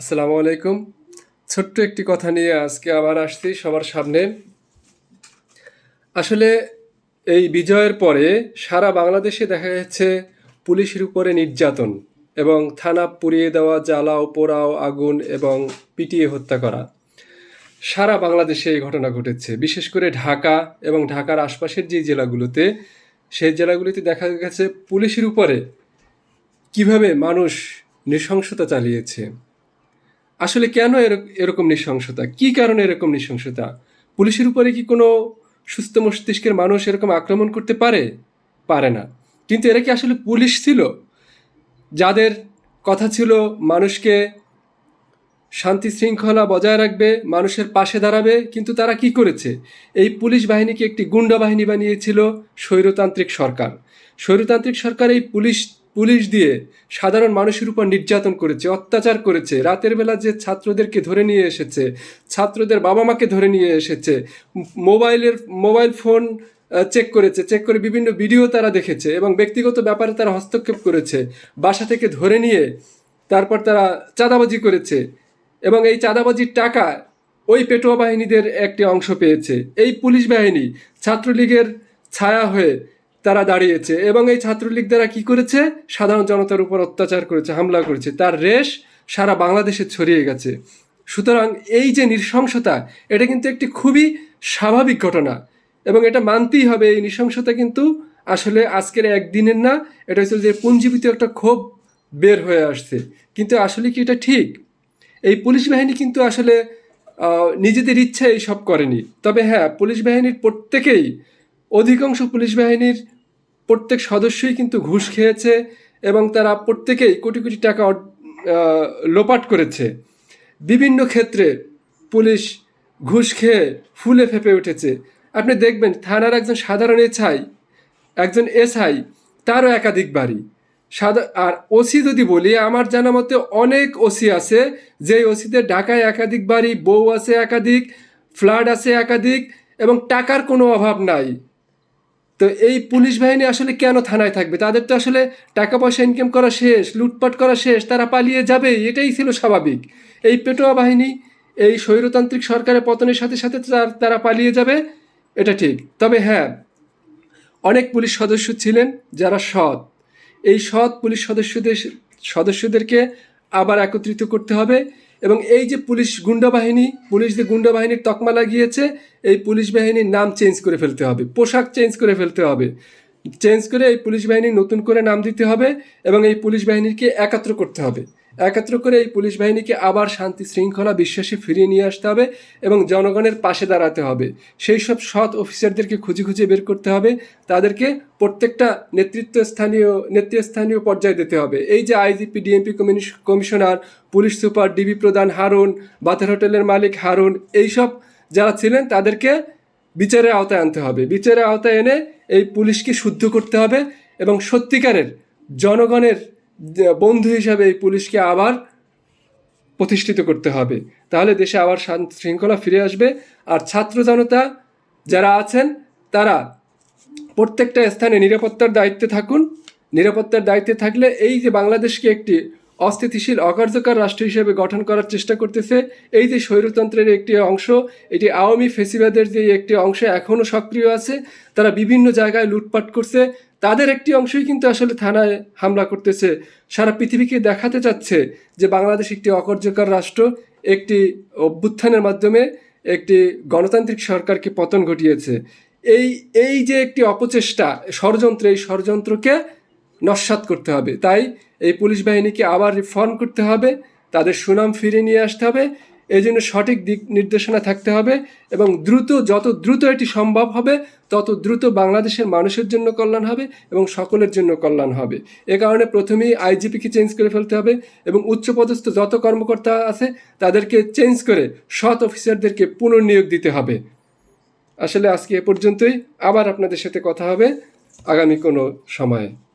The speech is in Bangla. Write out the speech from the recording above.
আসসালামু আলাইকুম। ছোট্ট একটি কথা নিয়ে আজকে আবার আসছি সবার সামনে। আসলে এই বিজয়ের পরে সারা বাংলাদেশে দেখা যাচ্ছে পুলিশের উপরে নির্যাতন এবং থানা পুড়িয়ে দেওয়া, জ্বালাও, পোড়াও, আগুন এবং পিটিয়ে হত্যা করা। সারা বাংলাদেশে এই ঘটনা ঘটেছে। বিশেষ করে ঢাকা এবং ঢাকার আশপাশের যে জেলাগুলোতে, সেই জেলাগুলিতে দেখা গেছে পুলিশের উপরে কীভাবে মানুষ নৃশংসতা চালিয়েছে। আসলে কেন এরক- এরকম নৃশংসতা? কি কারণে এরকম নৃশংসতা? পুলিশের উপরে কি কোনো সুস্থ মস্তিষ্কের মানুষ এরকম আক্রমণ করতে পারে? পারে না। কিন্তু এরা কি আসলে পুলিশ ছিল? যাদের কথা ছিল মানুষকে শান্তি শৃঙ্খলা বজায় রাখবে, মানুষের পাশে দাঁড়াবে, কিন্তু তারা কি করেছে? এই পুলিশ বাহিনীকে একটি গুন্ডা বাহিনী বানিয়েছিল স্বৈরতান্ত্রিক সরকার। স্বৈরতান্ত্রিক সরকার এই পুলিশ পুলিশ দিয়ে সাধারণ মানুষের উপর নির্যাতন করেছে, অত্যাচার করেছে। রাতের বেলা যে ছাত্রদেরকে ধরে নিয়ে এসেছে, ছাত্রদের বাবা মাকে ধরে নিয়ে এসেছে, মোবাইলের, মোবাইল ফোন চেক করেছে চেক করে বিভিন্ন ভিডিও তারা দেখেছে এবং ব্যক্তিগত ব্যাপারে তারা হস্তক্ষেপ করেছে। বাসা থেকে ধরে নিয়ে তারপর তারা চাঁদাবাজি করেছে এবং এই চাঁদাবাজির টাকা ওই পেটোয়া বাহিনীদের একটি অংশ পেয়েছে। এই পুলিশ বাহিনী ছাত্রলীগের ছায়া হয়ে তারা দাঁড়িয়েছে এবং এই ছাত্রলীগ দ্বারা কি করেছে? সাধারণ জনতার উপর অত্যাচার করেছে, হামলা করেছে। তার রেশ সারা বাংলাদেশে ছড়িয়ে গেছে। সুতরাং এই যে নৃশংসতা, এটা কিন্তু একটি খুবই স্বাভাবিক ঘটনা এবং এটা মানতেই হবে। এই নৃশংসতা কিন্তু আসলে আজকের একদিনের না, এটা হচ্ছে যে পুঞ্জীবিত একটা ক্ষোভ বের হয়ে আসছে। কিন্তু আসলে কি এটা ঠিক? এই পুলিশ বাহিনী কিন্তু আসলে নিজেদের ইচ্ছায় সব করেনি। তবে হ্যাঁ পুলিশ বাহিনীর প্রত্যেকেই, অধিকাংশ পুলিশ বাহিনীর প্রত্যেক সদস্যই কিন্তু ঘুষ খেয়েছে এবং তারা প্রত্যেকেই কোটি কোটি টাকা লোপাট করেছে। বিভিন্ন ক্ষেত্রে পুলিশ ঘুষ খেয়ে ফুলে ফেপে উঠেছে। আপনি দেখবেন থানার একজন সাধারণ এসআই, একজন এসআই, তারও একাধিক বাড়ি। সাদা আর ওসি যদি বলি, আমার জানা মতে অনেক ওসি আছে যে ওসিদের ঢাকায় একাধিক বাড়ি, বউ আছে একাধিক, ফ্ল্যাট আছে একাধিক, এবং টাকার কোনো অভাব নাই। তো এই পুলিশ বাহিনী আসলে কেন থানায় থাকবে? তাদের তো আসলে টাকা পয়সা ইনকাম করা শেষ, লুটপাট করা শেষ, তারা পালিয়ে যাবে, এটাই ছিল স্বাভাবিক। এই পেটোয়া বাহিনী, এই স্বৈরতান্ত্রিক সরকারের পতনের সাথে সাথে তারা পালিয়ে যাবে, এটা ঠিক। তবে হ্যাঁ অনেক পুলিশ সদস্য ছিলেন যারা সৎ। এই সৎ পুলিশ সদস্যদের, সদস্যদেরকে আবার একত্রিত করতে হবে এবং এই যে পুলিশ গুন্ডা বাহিনী, পুলিশ যে গুন্ডা বাহিনীর তকমা লাগিয়েছে, এই পুলিশ বাহিনীর নাম চেঞ্জ করে ফেলতে হবে, পোশাক চেঞ্জ করে ফেলতে হবে। চেঞ্জ করে এই পুলিশ বাহিনী নতুন করে নাম দিতে হবে এবং এই পুলিশ বাহিনীকে একাত্র করতে হবে। একাত্র করে এই পুলিশ বাহিনীকে আবার শান্তি শৃঙ্খলা বিশ্বাসে ফিরিয়ে নিয়ে আসতে হবে এবং জনগণের পাশে দাঁড়াতে হবে। সেই সব সৎ অফিসারদেরকে খুঁজে খুঁজে বের করতে হবে। তাদেরকে প্রত্যেকটা নেতৃত্ব স্থানীয়, নেতৃস্থানীয় পর্যায়ে দিতে হবে। এই যে IGP, DMP commissioner, police super, DB প্রধান হারুন, বাতের হোটেলের মালিক হারুন এইসব যারা ছিলেন তাদেরকে বিচারের আওতায় আনতে হবে। বিচারের আওতায় এনে এই পুলিশকে শুদ্ধ করতে হবে এবং সত্যিকারের জনগণের বন্ধু হিসাবে এই পুলিশকে আবার প্রতিষ্ঠিত করতে হবে। তাহলে দেশে আবার শান্তি শৃঙ্খলা ফিরে আসবে। আর ছাত্র জনতা যারা আছেন, তারা প্রত্যেকটা স্থানে নিরাপত্তার দায়িত্বে থাকুন। নিরাপত্তার দায়িত্বে থাকলে এই যে বাংলাদেশকে একটি অস্থিতিশীল, অকার্যকর রাষ্ট্র হিসেবে গঠন করার চেষ্টা করতেছে, এই যে স্বৈরতন্ত্রের একটি অংশ, এটি আওয়ামী ফেসিবাদের যে একটি অংশ এখনও সক্রিয় আছে, তারা বিভিন্ন জায়গায় লুটপাট করছে। তাদের একটি অংশই কিন্তু আসলে থানায় হামলা করতেছে। সারা পৃথিবীকে দেখাতে চাচ্ছে যে বাংলাদেশ একটি অকার্যকর রাষ্ট্র, একটি অভ্যুত্থানের মাধ্যমে একটি গণতান্ত্রিক সরকারকে পতন ঘটিয়েছে। এই এই যে একটি অপচেষ্টা, ষড়যন্ত্র, এই ষড়যন্ত্রকে নস্বাত করতে হবে। তাই এই পুলিশ বাহিনীকে আবার রিফর্ম করতে হবে, তাদের সুনাম ফিরিয়ে নিয়ে আসতে হবে এই জন্য সঠিক দিক নির্দেশনা থাকতে হবে এবং দ্রুত, যত দ্রুত এটি সম্ভব হবে, তত দ্রুত বাংলাদেশের মানুষের জন্য কল্যাণ হবে এবং সকলের জন্য কল্যাণ হবে। এ কারণে প্রথমেই আইজিপিকে চেঞ্জ করে ফেলতে হবে এবং উচ্চপদস্থ যত কর্মকর্তা আছে, তাদেরকে চেঞ্জ করে সৎ অফিসারদেরকে পুনর্নিয়োগ দিতে হবে। আসলে আজকে এ পর্যন্তই। আবার আপনাদের সাথে কথা হবে আগামী কোনো সময়ে।